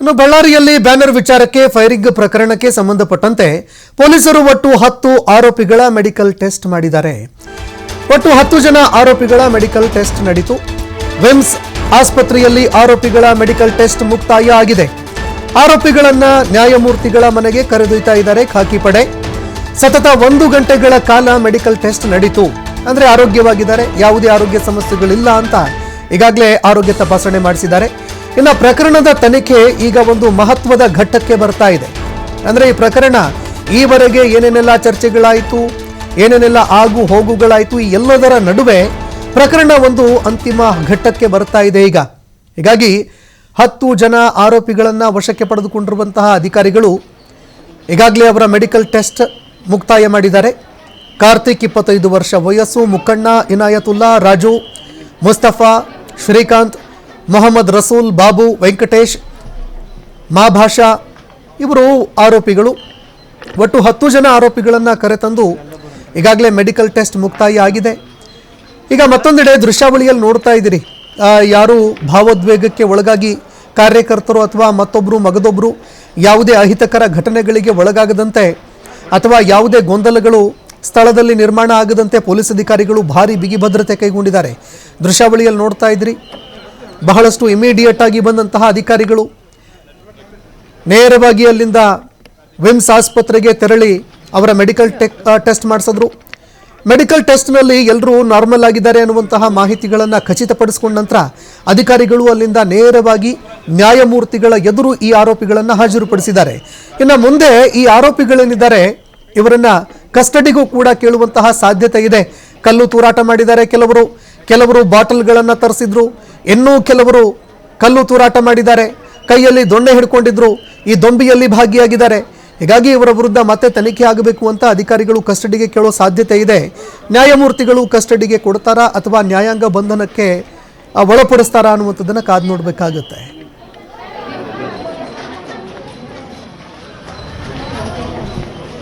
ಇನ್ನು ಬಳ್ಳಾರಿಯಲ್ಲಿ ಬ್ಯಾನರ್ ವಿಚಾರಕ್ಕೆ ಫೈರಿಂಗ್ ಪ್ರಕರಣಕ್ಕೆ ಸಂಬಂಧಪಟ್ಟಂತೆ ಪೊಲೀಸರು ಒಟ್ಟು ಹತ್ತು ಆರೋಪಿಗಳ ಮೆಡಿಕಲ್ ಟೆಸ್ಟ್ ಮಾಡಿದ್ದಾರೆ. ಒಟ್ಟು ಹತ್ತು ಜನ ಆರೋಪಿಗಳ ಮೆಡಿಕಲ್ ಟೆಸ್ಟ್ ನಡೆಯಿತು ವಿಮ್ಸ್ ಆಸ್ಪತ್ರೆಯಲ್ಲಿ ಆರೋಪಿಗಳ ಮೆಡಿಕಲ್ ಟೆಸ್ಟ್ ಮುಕ್ತಾಯ ಆಗಿದೆ. ಆರೋಪಿಗಳನ್ನ ನ್ಯಾಯಮೂರ್ತಿಗಳ ಮನೆಗೆ ಕರೆದೊಯ್ತಾ ಇದ್ದಾರೆ ಖಾಕಿ ಪಡೆ. ಸತತ ಒಂದು ಗಂಟೆಗಳ ಕಾಲ ಮೆಡಿಕಲ್ ಟೆಸ್ಟ್ ನಡೀತು. ಅಂದ್ರೆ ಆರೋಗ್ಯವಾಗಿದ್ದಾರೆ, ಯಾವುದೇ ಆರೋಗ್ಯ ಸಮಸ್ಯೆಗಳಿಲ್ಲ ಅಂತ ಈಗಾಗಲೇ ಆರೋಗ್ಯ ತಪಾಸಣೆ ಮಾಡಿಸಿದ್ದಾರೆ. ಇನ್ನು ಪ್ರಕರಣದ ತನಿಖೆ ಈಗ ಒಂದು ಮಹತ್ವದ ಘಟ್ಟಕ್ಕೆ ಬರ್ತಾ ಇದೆ. ಅಂದರೆ ಈ ಪ್ರಕರಣ ಈವರೆಗೆ ಏನೇನೆಲ್ಲ ಚರ್ಚೆಗಳಾಯಿತು, ಏನೇನೆಲ್ಲ ಆಗು ಹೋಗುಗಳಾಯಿತು, ಈ ಎಲ್ಲದರ ನಡುವೆ ಪ್ರಕರಣ ಒಂದು ಅಂತಿಮ ಘಟ್ಟಕ್ಕೆ ಬರ್ತಾ ಇದೆ ಈಗ. ಹೀಗಾಗಿ ಹತ್ತು ಜನ ಆರೋಪಿಗಳನ್ನು ವಶಕ್ಕೆ ಪಡೆದುಕೊಂಡಿರುವಂತಹ ಅಧಿಕಾರಿಗಳು ಈಗಾಗಲೇ ಅವರ ಮೆಡಿಕಲ್ ಟೆಸ್ಟ್ ಮುಕ್ತಾಯ ಮಾಡಿದ್ದಾರೆ. ಕಾರ್ತಿಕ್ ಇಪ್ಪತ್ತೈದು ವರ್ಷ ವಯಸ್ಸು ಮುಖಣ್ಣ ಇನಾಯತುಲ್ಲಾ, ರಾಜು, ಮುಸ್ತಫಾ, ಶ್ರೀಕಾಂತ್ ಮೊಹಮ್ಮದ್ ರಸೂಲ್ ಬಾಬು ವೆಂಕಟೇಶ್ ಮಾಭಾಷಾ ಇವರು ಆರೋಪಿಗಳು. ಒಟ್ಟು ಹತ್ತು ಜನ ಆರೋಪಿಗಳನ್ನು ಕರೆತಂದು ಈಗಾಗಲೇ ಮೆಡಿಕಲ್ ಟೆಸ್ಟ್ ಮುಕ್ತಾಯ ಆಗಿದೆ. ಈಗ ಮತ್ತೊಂದೆಡೆ ದೃಶ್ಯಾವಳಿಯಲ್ಲಿ ನೋಡ್ತಾ ಇದ್ದೀರಿ. ಯಾರು ಭಾವೋದ್ವೇಗಕ್ಕೆ ಒಳಗಾಗಿ ಕಾರ್ಯಕರ್ತರು ಅಥವಾ ಮತ್ತೊಬ್ಬರು ಮಗದೊಬ್ಬರು ಯಾವುದೇ ಅಹಿತಕರ ಘಟನೆಗಳಿಗೆ ಒಳಗಾಗದಂತೆ ಅಥವಾ ಯಾವುದೇ ಗೊಂದಲಗಳು ಸ್ಥಳದಲ್ಲಿ ನಿರ್ಮಾಣ ಆಗದಂತೆ ಪೊಲೀಸ್ ಅಧಿಕಾರಿಗಳು ಭಾರಿ ಬಿಗಿ ಭದ್ರತೆ ಕೈಗೊಂಡಿದ್ದಾರೆ. ದೃಶ್ಯಾವಳಿಯಲ್ಲಿ ನೋಡ್ತಾ ಇದ್ರಿ ಬಹಳಷ್ಟು ಇಮಿಡಿಯೇಟ್ ಆಗಿ ಬಂದಂತಹ ಅಧಿಕಾರಿಗಳು ನೇರವಾಗಿ ಅಲ್ಲಿಂದ ವಿಮ್ಸ್ ಆಸ್ಪತ್ರೆಗೆ ತೆರಳಿ ಅವರ ಮೆಡಿಕಲ್ ಟೆಕ್ ಟೆಸ್ಟ್ ಮಾಡಿಸಿದ್ರು. ಮೆಡಿಕಲ್ ಟೆಸ್ಟ್ನಲ್ಲಿ ಎಲ್ಲರೂ ನಾರ್ಮಲ್ ಆಗಿದ್ದಾರೆ ಅನ್ನುವಂತಹ ಮಾಹಿತಿಗಳನ್ನು ಖಚಿತಪಡಿಸಿಕೊಂಡ ನಂತರ ಅಧಿಕಾರಿಗಳು ಅಲ್ಲಿಂದ ನೇರವಾಗಿ ನ್ಯಾಯಮೂರ್ತಿಗಳ ಎದುರು ಈ ಆರೋಪಿಗಳನ್ನು ಹಾಜರುಪಡಿಸಿದ್ದಾರೆ. ಇನ್ನು ಮುಂದೆ ಈ ಆರೋಪಿಗಳೇನಿದ್ದಾರೆ ಇವರನ್ನು ಕಸ್ಟಡಿಗೂ ಕೂಡ ಕೇಳುವಂತಹ ಸಾಧ್ಯತೆ ಇದೆ. ಕಲ್ಲು ತೂರಾಟ ಮಾಡಿದ್ದಾರೆ ಕೆಲವರು. ಕೆಲವರು ಬಾಟಲ್ಗಳನ್ನು ತರಿಸಿದ್ರು. ಇನ್ನೂ ಕೆಲವರು ಕಲ್ಲು ತೂರಾಟ ಮಾಡಿದ್ದಾರೆ. ಕೈಯಲ್ಲಿ ದೊಣ್ಣೆ ಹಿಡ್ಕೊಂಡಿದ್ರು. ಈ ದೊಂಬಿಯಲ್ಲಿ ಭಾಗಿಯಾಗಿದ್ದಾರೆ. ಹೀಗಾಗಿ ಇವರ ವಿರುದ್ಧ ಮತ್ತೆ ತನಿಖೆ ಆಗಬೇಕು ಅಂತ ಅಧಿಕಾರಿಗಳು ಕಸ್ಟಡಿಗೆ ಕೇಳೋ ಸಾಧ್ಯತೆ ಇದೆ. ನ್ಯಾಯಮೂರ್ತಿಗಳು ಕಸ್ಟಡಿಗೆ ಕೊಡ್ತಾರಾ ಅಥವಾ ನ್ಯಾಯಾಂಗ ಬಂಧನಕ್ಕೆ ಒಳಪಡಿಸ್ತಾರಾ ಅನ್ನುವಂಥದ್ದನ್ನು ಕಾದು ನೋಡಬೇಕಾಗುತ್ತೆ.